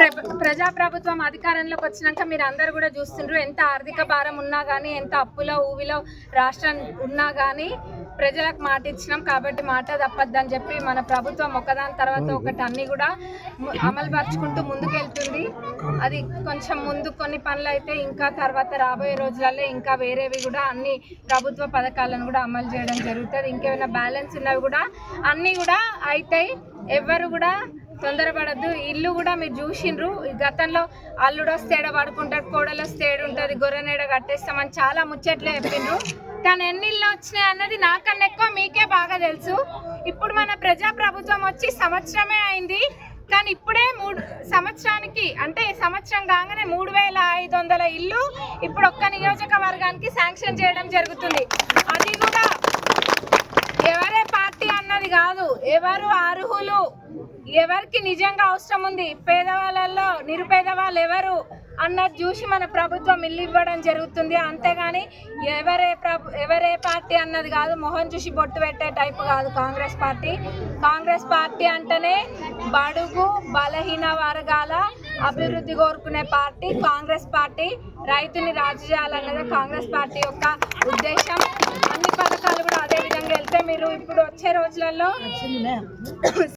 ప్ర- ప్రజాప్రభుత్వం అధికారంలోకి వచ్చినాక మీరు అందరు కూడా చూస్తుండ్రు ఎంత ఆర్థిక భారం ఉన్నా కానీ ఎంత అప్పులో ఊవిలో రాష్ట్రం ఉన్నా కానీ ప్రజలకు మాట ఇచ్చినాం కాబట్టి మాట తప్పద్దని చెప్పి మన ప్రభుత్వం ఒకదాని తర్వాత ఒకటి అన్ని కూడా అమలు పరుచుకుంటూ ముందుకెళ్తుంది. అది కొంచెం ముందు కొన్ని పనులు అయితే ఇంకా తర్వాత రాబోయే రోజులలో ఇంకా వేరేవి కూడా అన్ని ప్రభుత్వ పథకాలను కూడా అమలు చేయడం జరుగుతుంది. ఇంకేమైనా బ్యాలెన్స్ ఉన్నవి కూడా అన్నీ కూడా అవుతాయి ఎవరు కూడా తొందరపడద్దు. ఇల్లు కూడా మీరు చూసిండ్రు ఈ గతంలో అల్లుడు వస్తేడ పడుకుంటాడు కోడలు వస్తేడు ఉంటుంది గొర్రెనేడ కట్టేస్తామని చాలా ముచ్చట్లు చెప్పిండ్రు. కానీ ఎన్ని వచ్చినాయి అన్నది నాకన్నా ఎక్కువ మీకే బాగా తెలుసు. ఇప్పుడు మన ప్రజా ప్రభుత్వం వచ్చి సంవత్సరమే అయింది. కానీ ఇప్పుడే మూడు సంవత్సరానికి అంటే సంవత్సరం కాగానే మూడు వేల ఐదు వందల ఇల్లు ఇప్పుడు ఒక్క నియోజకవర్గానికి శాంక్షన్ చేయడం జరుగుతుంది అది కూడా ఎవరే కాదు. ఎవరు అర్హులు? ఎవరికి నిజంగా అవసరం ఉంది? పేదవాళ్ళల్లో నిరుపేద వాళ్ళు ఎవరు అన్నది చూసి మన ప్రభుత్వం ఇల్లు ఇవ్వడం జరుగుతుంది. అంతేగాని ఎవరే ప్రభు ఎవరే పార్టీ అన్నది కాదు. మొహం చూసి బొట్టు పెట్టే టైపు కాదు కాంగ్రెస్ పార్టీ. కాంగ్రెస్ పార్టీ అంటేనే బడుగు బలహీన వర్గాల అభివృద్ధి కోరుకునే పార్టీ. కాంగ్రెస్ పార్టీ రైతుని రాజు చేయాలన్నది కాంగ్రెస్ పార్టీ యొక్క ఉద్దేశం. ఇప్పుడు వచ్చే రోజులలో